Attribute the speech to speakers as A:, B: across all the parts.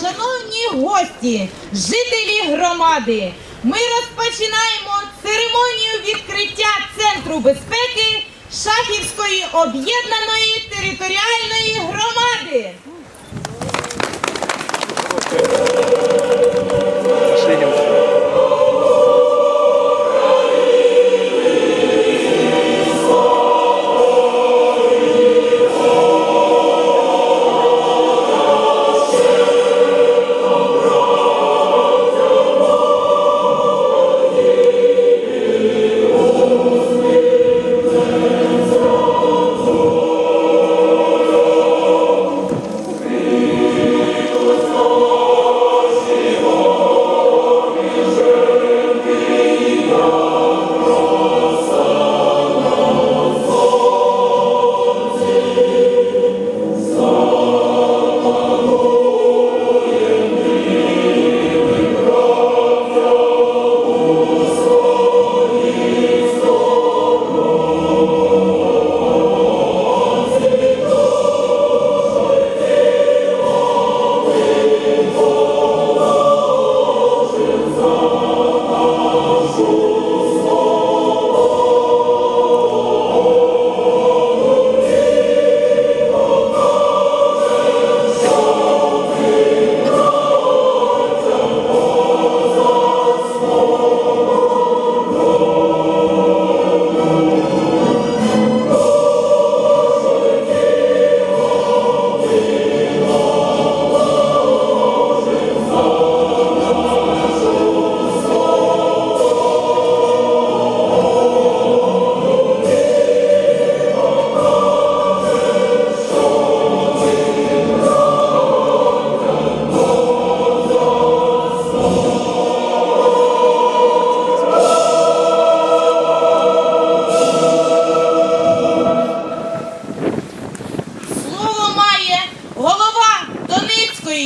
A: Шановні гості, жителі громади, ми розпочинаємо церемонію відкриття Центру безпеки Шахівської об'єднаної територіальної громади.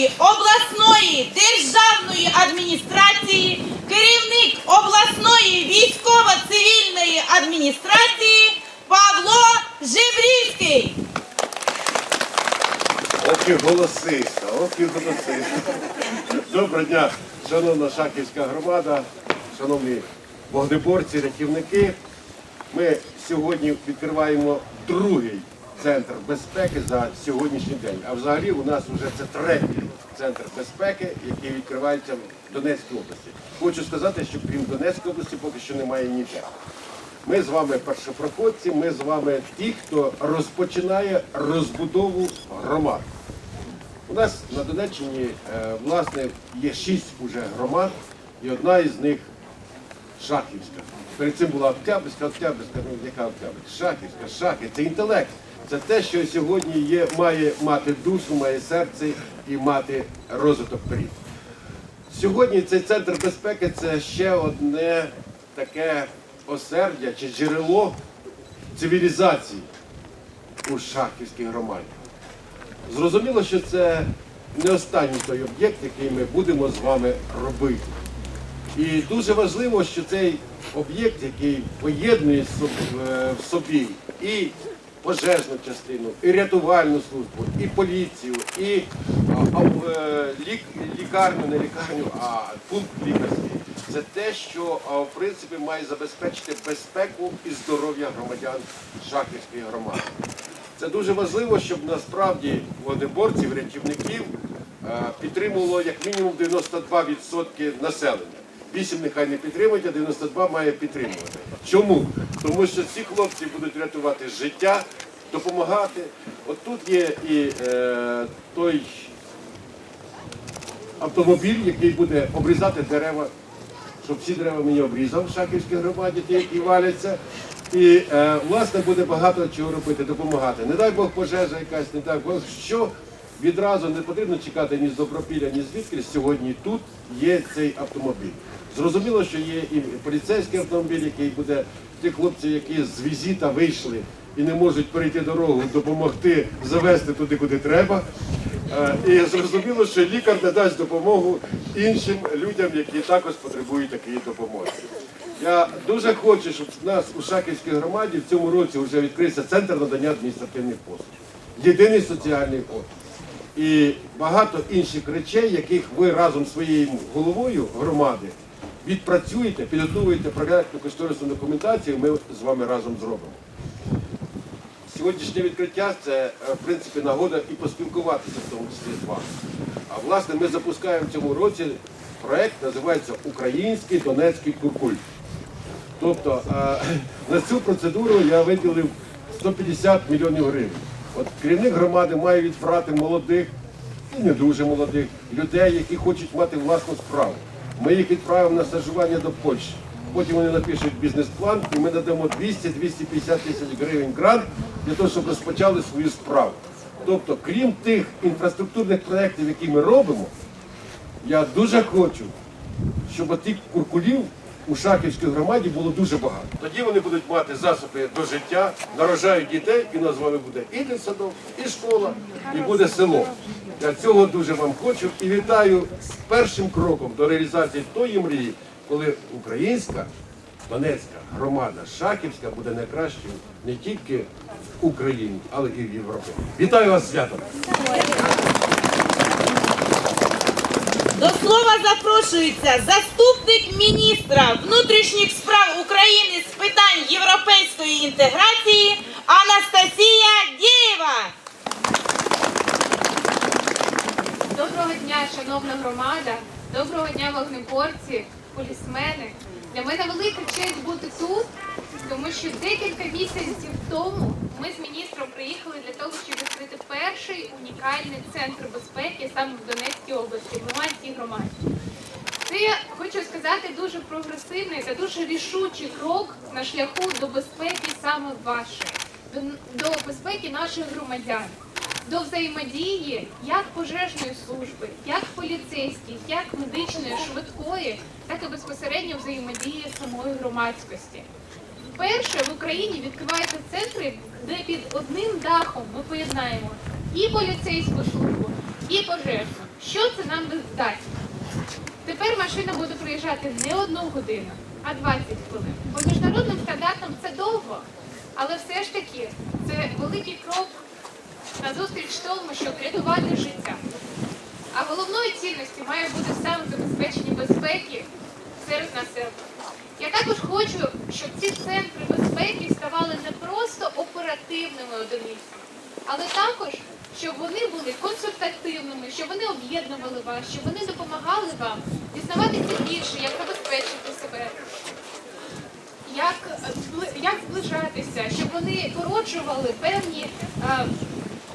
A: Донецької обласної державної адміністрації, керівник обласної військово-цивільної адміністрації Павло Жебрівський.
B: Ох і голосиста, ох і голосиста. Доброго дня, шановна Шахівська громада, шановні вогнеборці, рятівники. Ми сьогодні відкриваємо другий центр безпеки за сьогоднішній день. А взагалі у нас вже це третій центр безпеки, який відкривається в Донецькій області. Хочу сказати, що крім Донецької області поки що немає ніде. Ми з вами першопроходці, ми з вами ті, хто розпочинає розбудову громад. У нас на Донеччині е, власне є шість уже громад, і одна із них Шахівська. Перед цим була Октябрьська, Октябрьська, ну яка Октябрьська? Шахівська, Шахи. Це інтелект. Це те, що сьогодні є, має мати душу, має серце і мати розвиток вперед. Сьогодні цей центр безпеки це ще одне таке осердя чи джерело цивілізації у Шахівській громаді. Зрозуміло, що це не останній той об'єкт, який ми будемо з вами робити. І дуже важливо, що цей об'єкт, який поєднує е, в собі і пожежну частину, і рятувальну службу, і поліцію, і а, а, е, лік, лікарню, не лікарню, а пункт лікарський. Це те, що а, в принципі має забезпечити безпеку і здоров'я громадян Шахівської громади. Це дуже важливо, щоб насправді вогнеборців, рятівників е, підтримувало як мінімум 92% населення. 8 нехай не підтримують, а 92 має підтримувати. Чому? Тому що ці хлопці будуть рятувати життя, допомагати. От тут є і е, той автомобіль, який буде обрізати дерева, щоб всі дерева мені обрізав в Шахівській громаді, ті, які валяться. І е, власне буде багато чого робити, допомагати. Не дай Бог пожежа якась, не дай Бог, що відразу не потрібно чекати ні з Добропілля, ні звідки. Сьогодні тут є цей автомобіль. Зрозуміло, що є і поліцейський автомобіль, який буде ті хлопці, які з візита вийшли і не можуть перейти дорогу, допомогти завести туди, куди треба. Е, І зрозуміло, що лікар не дасть допомогу іншим людям, які також потребують такої допомоги. Я дуже хочу, щоб в нас у Шаківській громаді в цьому році вже відкрився центр надання адміністративних послуг. Єдиний соціальний код. І багато інших речей, яких ви разом своєю головою громади відпрацюєте, підготуєте проєктну кошторисну документацію, ми з вами разом зробимо. Сьогоднішнє відкриття це е, в принципі нагода і поспілкуватися в тому числі з вами. А власне ми запускаємо в цьому році проект, називається Український Донецький куркуль. Тобто е, на цю процедуру я виділив 150 мільйонів гривень. От керівник громади має відбрати молодих і не дуже молодих людей, які хочуть мати власну справу. Ми їх відправимо на стажування до Польщі. Потім вони напишуть бізнес-план, і ми надамо 200-250 тисяч гривень грант для того, щоб розпочали свою справу. Тобто, крім тих інфраструктурних проєктів, які ми робимо, я дуже хочу, щоб тих куркулів у Шахівській громаді було дуже багато. Тоді вони будуть мати засоби до життя, нарожають дітей, і у нас з вами буде і дитсадок, і школа, і буде село. Я цього дуже вам хочу і вітаю з першим кроком до реалізації тої мрії, коли українська Донецька громада Шахівська буде найкращою не тільки в Україні, але і в Європі. Вітаю вас святом!
A: До слова запрошується заступник міністра внутрішніх справ України з питань європейської інтеграції Анастасія Дєєва.
C: Доброго дня, шановна громада, доброго дня, вогнеборці, полісмени. Для мене велика честь бути тут, тому що декілька місяців тому ми з міністром приїхали для того, щоб відкрити перший унікальний центр безпеки саме в Донецькій області, в Луганській громаді. Це хочу сказати дуже прогресивний та дуже рішучий крок на шляху до безпеки саме вашої, до, до безпеки наших громадян, до взаємодії як пожежної служби, як поліцейських, як медичної, швидкої, так і безпосередньо взаємодії самої громадськості. Вперше в Україні відкриваються центри, де під одним дахом ми поєднаємо і поліцейську службу, і пожежну. Що це нам дасть? Тепер машина буде приїжджати не одну годину, а 20 хвилин. По міжнародним стандартам це довго, але все ж таки це великий крок назустріч тому, щоб рятувати життя. А головною цінністю має бути саме забезпечення безпеки серед населення. Я також хочу, щоб ці центри безпеки ставали не просто оперативними одиницями, але також, щоб вони були консультативними, щоб вони об'єднували вас, щоб вони допомагали вам дізнаватися більше, як забезпечити себе, як, е, як зближатися, щоб вони породжували певні е,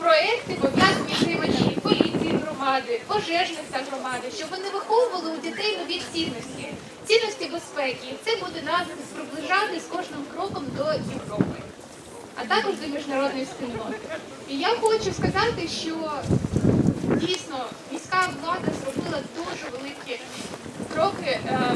C: проекти пов'язані з взаємодії поліції громади, пожежниця громади, щоб вони виховували у дітей нові цінності, цінності безпеки. Це буде нас приближати з кожним кроком до Європи, а також до міжнародної спільноти. І я хочу сказати, що дійсно міська влада зробила дуже великі кроки е,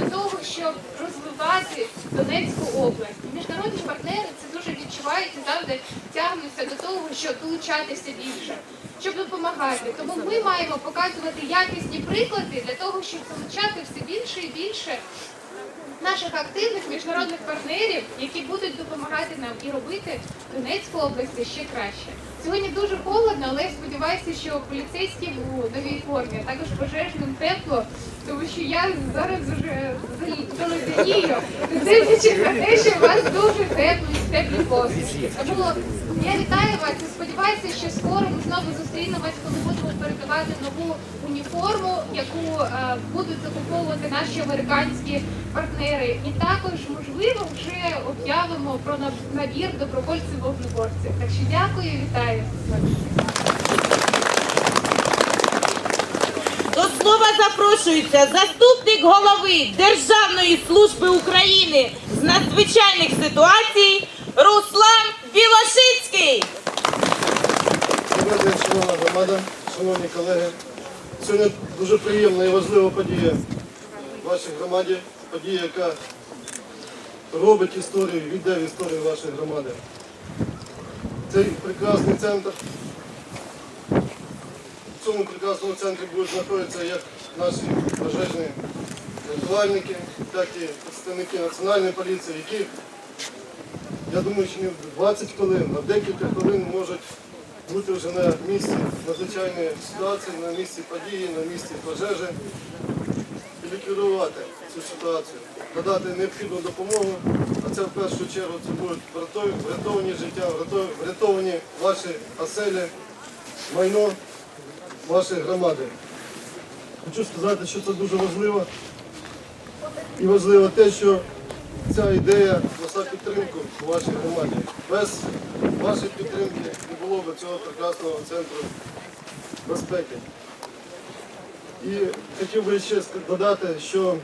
C: до того, щоб розвивати Донецьку область. Міжнародні партнери це дуже відчувають і завжди тягнуться до того, щоб долучатися більше, щоб допомагати. Тому ми маємо показувати якісні приклади для того, щоб залучати все більше і більше наших активних міжнародних партнерів, які будуть допомагати нам і робити Донецьку область ще краще. Сьогодні дуже холодно, але я сподіваюся, що поліцейські в новій формі, а також пожежним тепло, тому що я зараз вже заледенію, дивлячись на те, що у вас дуже теплі, теплі посмішки. Я вітаю вас і сподіваюся, що скоро ми знову зустрінемось, коли будемо передавати нову уніформу, яку е, будуть закуповувати наші американські партнери. І також, можливо, вже об'явимо про набір добровольців вогнеборців. Так що дякую вітаю.
A: До слова запрошується заступник голови Державної служби України з надзвичайних ситуацій Руслан Білошицький.
D: Добрий шановна громада, шановні колеги. Сьогодні дуже приємна і важлива подія в вашій громаді. Подія, яка робить історію, йде в історію вашої громади. цей прекрасний центр. В цьому прекрасному центрі будуть знаходитися як наші пожежні рятувальники, так і представники національної поліції, які, я думаю, що не в 20 хвилин, а декілька хвилин можуть бути вже на місці надзвичайної ситуації, на місці події, на місці пожежі і ліквідувати цю ситуацію, надати необхідну допомогу, а це в першу чергу це будуть врятовані життя, врятовані ваші оселі, майно вашої громади. Хочу сказати, що це дуже важливо. І важливо те, що ця ідея несла підтримку у вашій громаді. Без вашої підтримки не було б цього прекрасного центру безпеки. І хотів би ще додати, що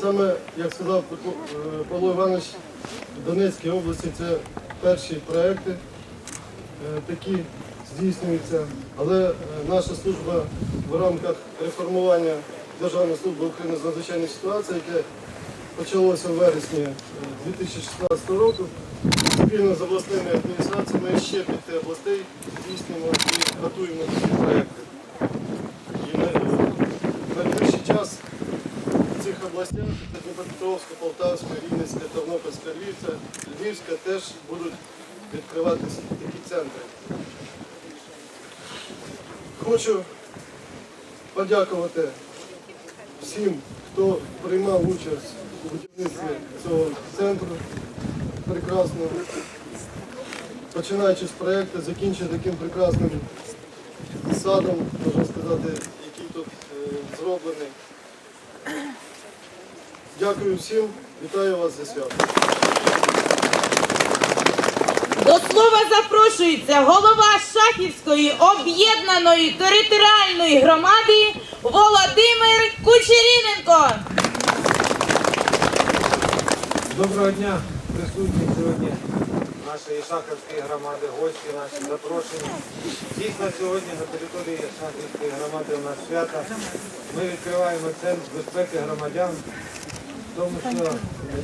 D: саме, як сказав е, Павло Іванович, в Донецькій області це перші проекти е, такі здійснюються, але е, наша служба в рамках реформування Державної служби України з надзвичайних ситуацій, яке почалося у вересні е, 2016 року, спільно з обласними адміністраціями ще п'яти областей здійснюємо і готуємо ці проекти. І на найближчий час в цих областях, це Дніпропетровська, Полтавська, Рівненська, Тернопільська, Львівська, Львівська теж будуть відкриватися такі центри. Хочу подякувати всім, хто приймав участь будівництві цього центру прекрасного. Починаючи з проєкту, закінчуючи таким прекрасним садом, можна сказати, який тут е, зроблений. Дякую всім, вітаю вас зі святом.
A: До слова запрошується голова Шахівської об'єднаної територіальної громади Володимир Кучеріненко.
E: Доброго дня, присутні сьогодні нашої Шахівської громади, гості наші запрошені. Дійсно, сьогодні на території Шахівської громади у нас свято. Ми відкриваємо центр безпеки громадян, тому що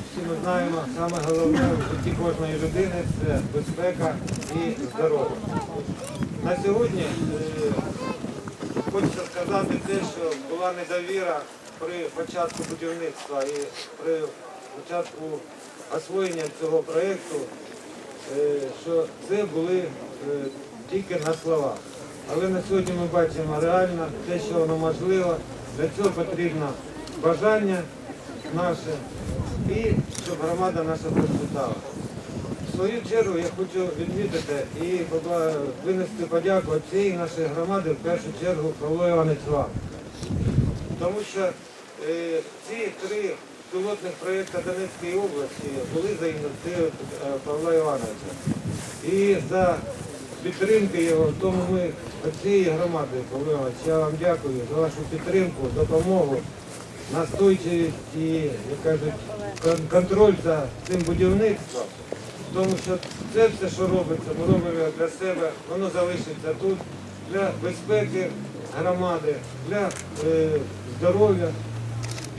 E: всі ми знаємо, саме головне в житті кожної людини це безпека і здоров'я. На сьогодні е, Хочеться сказати те, що була недовіра при початку будівництва і при початку освоєння цього проєкту, е, що це були е, тільки на словах. Але на сьогодні ми бачимо реально те, що воно можливо. Для цього потрібно бажання наше і щоб громада наша процвітала. В свою чергу я хочу відмітити і винести подяку цієї нашої громади, в першу чергу Павло Іванович вам. Тому що е, ці три пілотних проєкти Донецької області були за ініціативи е, Павла Івановича. І за підтримки його, тому ми від цієї громади, Павло Іванович, я вам дякую за вашу підтримку, допомогу, настойчивість і, як кажуть, контроль за цим будівництвом. Тому що це все, що робиться, ми робимо для себе, воно залишиться тут для безпеки громади, для е, здоров'я.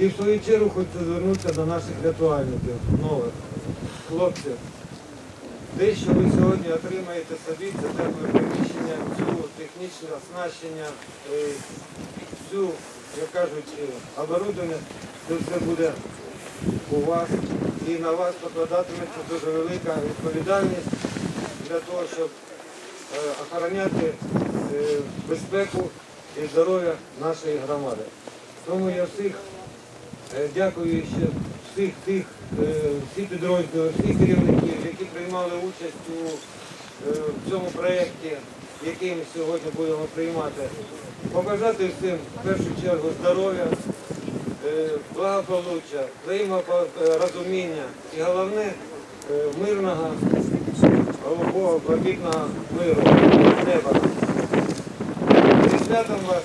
E: І в свою чергу хочу звернутися до наших рятувальників нових хлопців. Те, що ви сьогодні отримаєте собі, це тепле приміщення, цю технічне оснащення, е, цю, як кажуть, е, оборудовання, це все буде у вас і на вас покладатиметься дуже велика відповідальність для того, щоб е, охороняти безпеку і здоров'я нашої громади. Тому я всіх дякую ще всіх тих, е, всі підрозділи, всіх керівників, які приймали участь у е, в цьому проєкті, який ми сьогодні будемо приймати. Побажати всім в першу чергу здоров'я, е, благополуччя, взаєморозуміння і головне е, мирного, побідного миру неба. Зі вас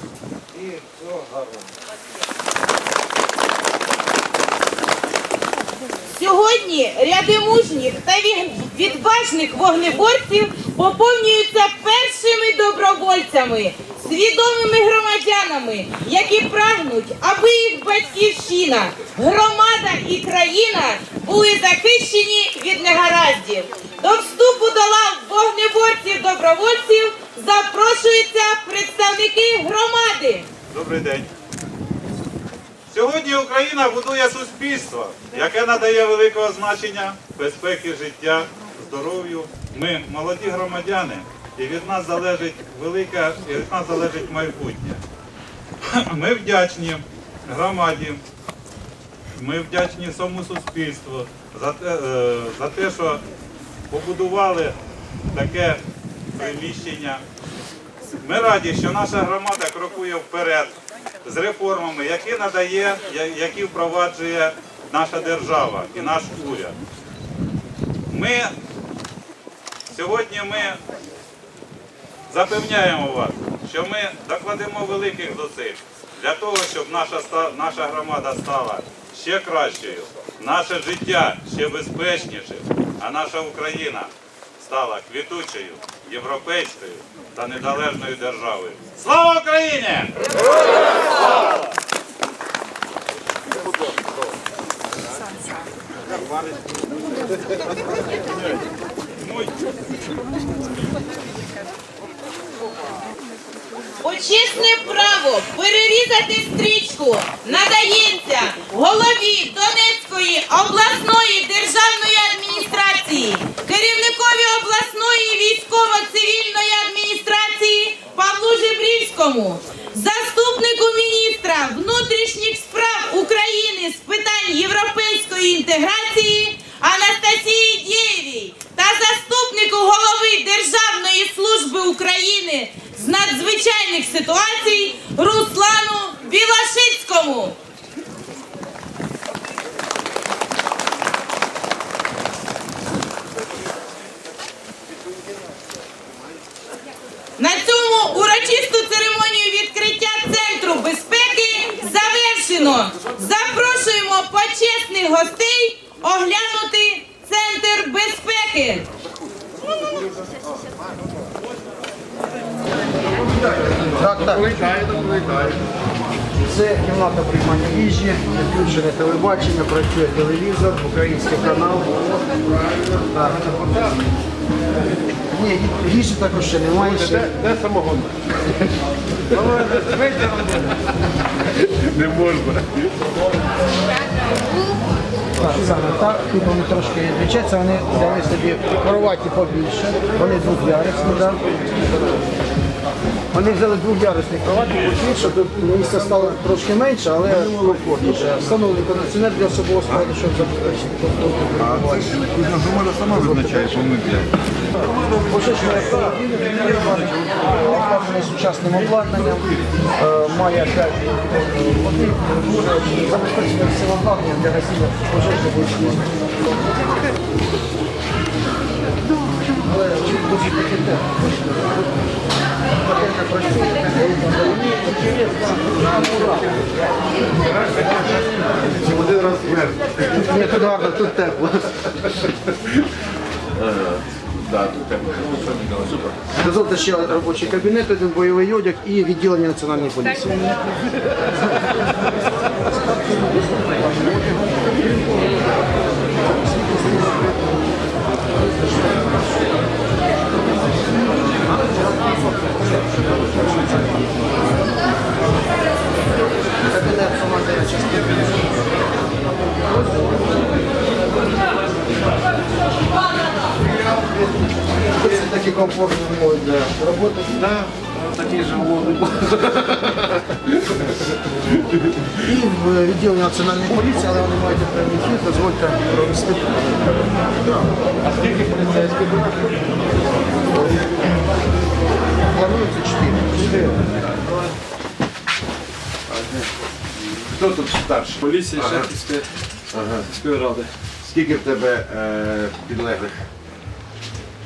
E: і всього гарного.
A: Сьогодні ряди мужніх та відважних вогнеборців поповнюються першими добровольцями, свідомими громадянами, які прагнуть, аби їх батьківщина, громада і країна були захищені від негараздів. До вступу до лав вогнеборців добровольців запрошуються представники громади.
F: Добрий день. Сьогодні Україна будує суспільство, яке надає великого значення безпеки життя, здоров'ю. Ми молоді громадяни, і від нас залежить велике, і від нас залежить майбутнє. Ми вдячні громаді, ми вдячні всьому суспільству за те, е, за те, що побудували таке приміщення. Ми раді, що наша громада крокує вперед з реформами, які надає, які впроваджує наша держава і наш уряд. Ми сьогодні ми запевняємо вас, що ми докладемо великих зусиль для того, щоб наша, наша громада стала ще кращою, наше життя ще безпечнішим, а наша Україна стала квітучою, європейською та незалежною державою. Слава Україні!
A: Почесне право перерізати стрічку надається голові Донецької обласної державної адміністрації, керівникові обласної військово-цивільної адміністрації Павлу Жебрівському, заступнику міністра внутрішніх справ України з питань європейської інтеграції Анастасії Дєєвій та заступнику голови Державної служби України з надзвичайних ситуацій Руслану Білашицькому. На цьому урочисту церемонію відкриття центру безпеки завершено. Запрошуємо почесних гостей оглянути центр безпеки.
G: Так, так. Це кімната приймання їжі, включене телебачення, працює телевізор, український канал. Так. Ні, їжі також ще немає. Ще.
B: Де самогон? Не можна.
G: Так, саме так. Тут вони трошки відрічаються, вони взяли собі кроваті побільше, вони двох'ярусні, так. Вони взяли двох'ярусні кроваті, побільше, тут місця стало трошки менше, але. Встановлений кондиціонер для особового складу, щоб забезпечити комфортну перебування.
H: Громада сама визначає, що ми для.
G: Пожежний сучасним обладнанням, е, має 5 води, забезпечене всім обладнанням для гасіння пожежних Але дуже таке те. Пакетна працює,
B: Чи один раз?
G: Ні, тут гарно, тут тепло.
B: Тут так. Супер.
G: Дозвольте ще робочий кабінет, один бойовий одяг і відділення національної поліції. Кабінет командира частини. Це такі комфортні умови для роботи.
B: Да, такий же умовний.
G: І в відділенні національної поліції, але вони мають окремий вхід, дозвольте провести. А скільки поліцейських? Планується чотири.
B: Хто тут старший?
I: Поліція Шахівської міської ради.
B: Скільки в тебе е, підлеглих?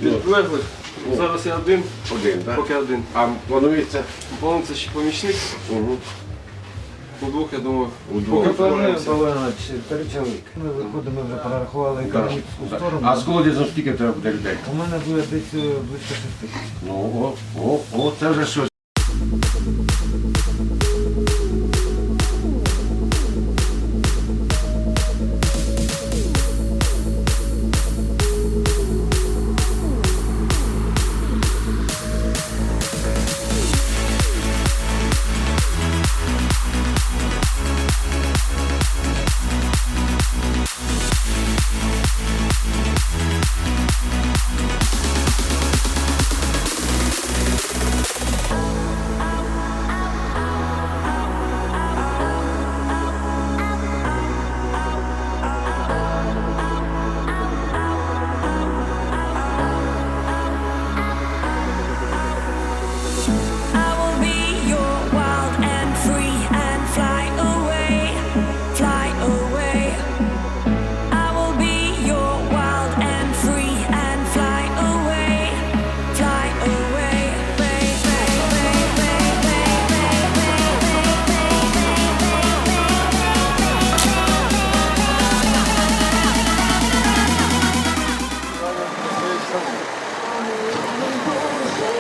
I: Підлеглих. Зараз я один,
B: Один, так?
I: поки один.
B: А планується?
I: Планується ще помічник.
B: Угу.
I: Удвох, я думаю,
E: у двох. три чоловіки. Ми виходимо, вже перерахували економічну сторону.
B: А з колодязем скільки треба буде людей?
E: У мене буде десь е, близько шести.
B: Ну, о, о, о, це вже щось.